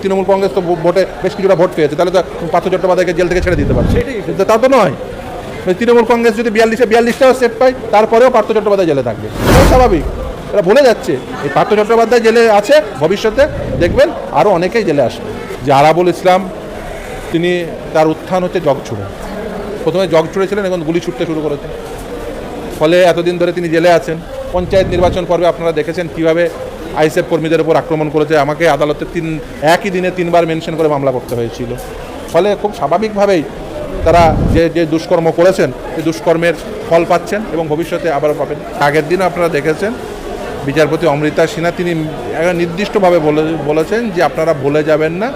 তৃণমূল কংগ্রেস তো ভোটে বেশ কিছুটা ভোট পেয়েছে তাহলে তো পার্থ চট্টোপাধ্যায়কে জেল থেকে ছেড়ে দিতে পারছে কিন্তু তা। তো নয়। ওই তৃণমূল কংগ্রেস যদি বিয়াল্লিশে বিয়াল্লিশটাও সেট পায় তারপরেও পার্থ চট্টোপাধ্যায় জেলে থাকবে। স্বাভাবিক। এরা ভুলে যাচ্ছে এই পার্থ চট্টোপাধ্যায় জেলে আছে ভবিষ্যতে দেখবেন আরও অনেকেই জেলে আসবে। যে আরাবুল ইসলাম তিনি তার উত্থান হচ্ছে জগ ছুড়ে। প্রথমে জগ ছুড়েছিলেন এখন গুলি ছুটতে শুরু করেছেন ফলে এতদিন ধরে তিনি জেলে আছেন। পঞ্চায়েত নির্বাচন পর্বে আপনারা দেখেছেন কীভাবে আইসএফ কর্মীদের উপর আক্রমণ করেছে। আমাকে আদালতে তিন, একই দিনে তিনবার মেনশন করে মামলা করতে হয়েছিল। ফলে খুব স্বাভাবিকভাবেই তারা যে যে দুষ্কর্ম করেছেন সেই দুষ্কর্মের ফল পাচ্ছেন এবং ভবিষ্যতে আবারও পাবেন। আগের দিন আপনারা দেখেছেন, বিচারপতি অমৃতা সিনহা, তিনি নির্দিষ্টভাবে বলে, বলেছেন যে আপনারা ভুলে যাবেন না,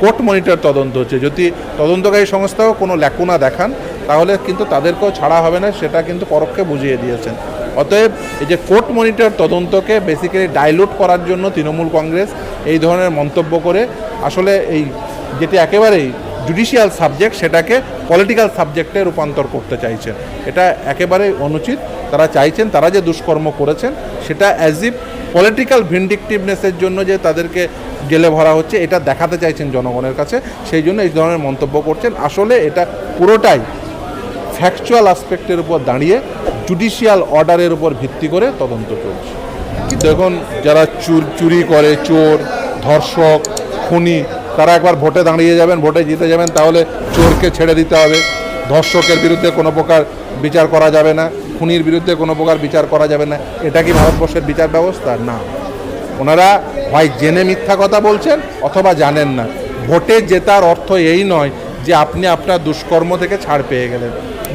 কোর্ট মনিটর তদন্ত হচ্ছে। যদি তদন্তকারী সংস্থাও কোনো ল্যাকুনা দেখান, তাহলে কিন্তু তাদেরকেও ছাড়া হবে না, সেটা কিন্তু পরোক্ষে বুঝিয়ে দিয়েছেন। অতএব এই যে কোর্ট মনিটর তদন্তকে বেসিক্যালি ডাইলুট করার জন্য তৃণমূল কংগ্রেস এই ধরনের মন্তব্য করে আসলে এই যেটি একেবারেই জুডিশিয়াল সাবজেক্ট সেটাকে পলিটিক্যাল সাবজেক্টে রূপান্তর করতে চাইছেন এটা একেবারেই অনুচিত। তারা চাইছেন, তারা যে দুষ্কর্ম করেছেন, সেটা অ্যাজ ইফ পলিটিক্যাল ভিন্ডিকটিভনেসের জন্য যে তাদেরকে জেলে ভরা হচ্ছে, এটা দেখাতে চাইছেন জনগণের কাছে। সেই জন্য এই ধরনের মন্তব্য করছেন। আসলে এটা পুরোটাই ফ্যাকচুয়াল আসপেক্টের উপর দাঁড়িয়ে জুডিশিয়াল অর্ডারের উপর ভিত্তি করে তদন্ত চলছে। দেখুন যারা চুর, চুরি করে, চোর, ধর্ষক, খুনি, তারা একবার ভোটে দাঁড়িয়ে যাবেন, ভোটে জিতে যাবেন, তাহলে চোরকে ছেড়ে দিতে হবে। ধর্ষকের বিরুদ্ধে কোনো প্রকার বিচার করা যাবে না, খুনির বিরুদ্ধে কোনো প্রকার বিচার করা যাবে না। এটা কি ভারতবর্ষের বিচার ব্যবস্থা? না। ওনারা হয় জেনে মিথ্যা কথা বলছেন, অথবা জানেন না। ভোটে জেতার অর্থ এই নয় যে আপনি আপনার দুষ্কর্ম থেকে ছাড় পেয়ে গেলেন।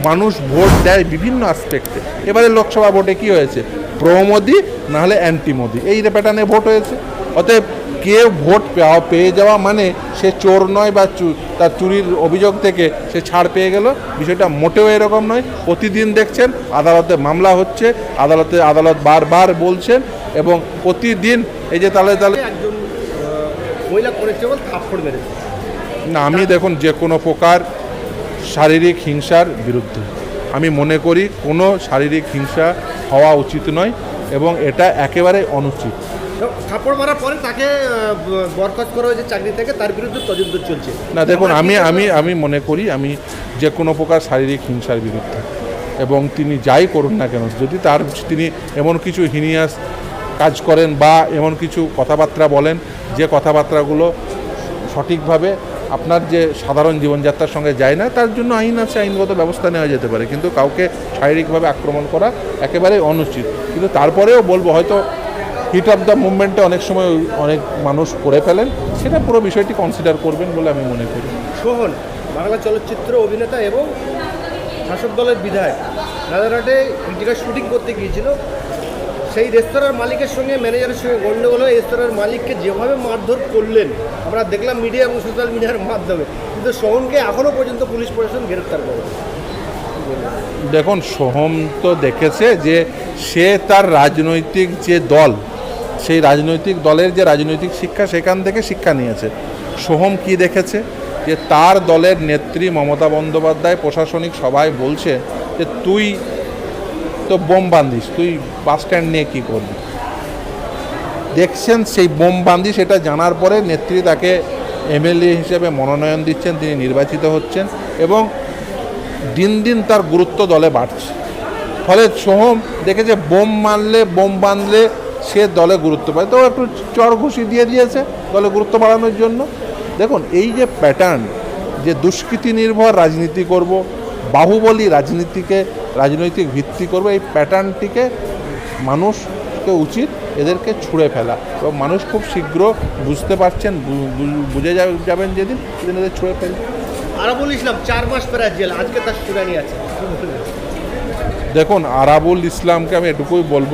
মানুষ ভোট দেয় বিভিন্ন আসপেক্টে এবারে লোকসভা ভোটে কি হয়েছে? প্রো মোদি নাহলে অ্যান্টি মোদি এই প্যাটার্নে ভোট হয়েছে। অতএব কেউ ভোট পেয়ে যাওয়া মানে সে চোর নয় বা তার চুরির অভিযোগ থেকে সে ছাড় পেয়ে গেল। বিষয়টা মোটেও এরকম নয়। প্রতিদিন দেখছেন, আদালতে মামলা হচ্ছে, আদালতে আদালত বারবার বলছেন এবং প্রতিদিন এই যে তালে তালে একজন মহিলা কনস্টেবল থাপ্পড় মেরেছে। না আমি দেখুন যে কোনো প্রকার শারীরিক হিংসার বিরুদ্ধে। আমি মনে করি কোনো শারীরিক হিংসা হওয়া উচিত নয় এবং এটা একেবারে অনুচিত। তো মারার পরে তাকে বরখাস্ত করা হয়েছে চাকরি থেকে তার বিরুদ্ধে তদন্ত চলছে। না দেখুন আমি আমি আমি মনে করি আমি যে কোনো প্রকার শারীরিক হিংসার বিরুদ্ধে। এবং তিনি যাই করুন না কেন যদি তার তিনি এমন কিছু হিনিয়াস কাজ করেন বা এমন কিছু কথাবার্তা বলেন যে কথাবার্তাগুলো সঠিকভাবে আপনার যে সাধারণ জীবনযাত্রার সঙ্গে যায় না, তার জন্য আইন আছে, আইনগত ব্যবস্থা নেওয়া যেতে পারে। কিন্তু কাউকে শারীরিকভাবে আক্রমণ করা একেবারে অনুচিত। কিন্তু তারপরেও বলব, হয়তো হিট অফ দ্য মুভমেন্টে অনেক সময় অনেক মানুষ করে ফেলেন, সেটা পুরো বিষয়টি কনসিডার করবেন বলে আমি মনে করি। সোহন, বাংলা চলচ্চিত্র অভিনেতা এবং শাসক দলের বিধায়ক। রাজারহাটে জায়গায় শুটিং করতে গিয়েছিল। সেই রেস্তোরাঁর মালিকের সঙ্গে ম্যানেজারের সঙ্গে গণ্ডগোল হয়ে। রেস্তোরাঁর মালিককে যেভাবে মারধর করলেন, আমরা দেখলাম মিডিয়া এবং সোশ্যাল মিডিয়ার মাধ্যমে। কিন্তু সোহনকে এখনও পর্যন্ত পুলিশ প্রশাসন গ্রেপ্তার করে দেখুন, সোহম তো দেখেছে যে সে তার রাজনৈতিক যে দল, সেই রাজনৈতিক দলের যে রাজনৈতিক শিক্ষা, সেখান থেকে শিক্ষা নিয়েছে। সোহম কি দেখেছে? যে তার দলের নেত্রী মমতা বন্দ্যোপাধ্যায় প্রশাসনিক সভায় বলছে যে, তুই তো বোম বান্ধিস, তুই বাস স্ট্যান্ড নিয়ে কী করবি? দেখছেন সেই বোম বান্দি সেটা জানার পরে নেত্রী তাকে এমএলএ হিসেবে মনোনয়ন দিচ্ছেন, তিনি নির্বাচিত হচ্ছেন এবং দিন দিন তার গুরুত্ব দলে বাড়ছে। ফলে সোহম দেখেছে বোম মারলে, বোম বাঁধলে সে দলে গুরুত্ব পায়। তো একটু চর ঘুষি দিয়ে দিয়েছে দলে গুরুত্ব বাড়ানোর জন্য। দেখুন, এই যে প্যাটার্ন যে দুষ্কৃতি নির্ভর, রাজনীতি করব বাহুবলী রাজনীতিকে রাজনৈতিক ভিত্তি করবে এই প্যাটার্নটিকে মানুষকে উচিত এদেরকে ছুঁড়ে ফেলা। এবং মানুষ খুব শীঘ্র বুঝতে পারছেন বুঝে যাবেন যেদিন সেদিন এদের ছুঁড়ে ফেলে আরাবুল ইসলাম চার মাস প্রায় জেল আজকে তার শুনানি আছে। দেখুন আরাবুল ইসলামকে আমি এটুকুই বলব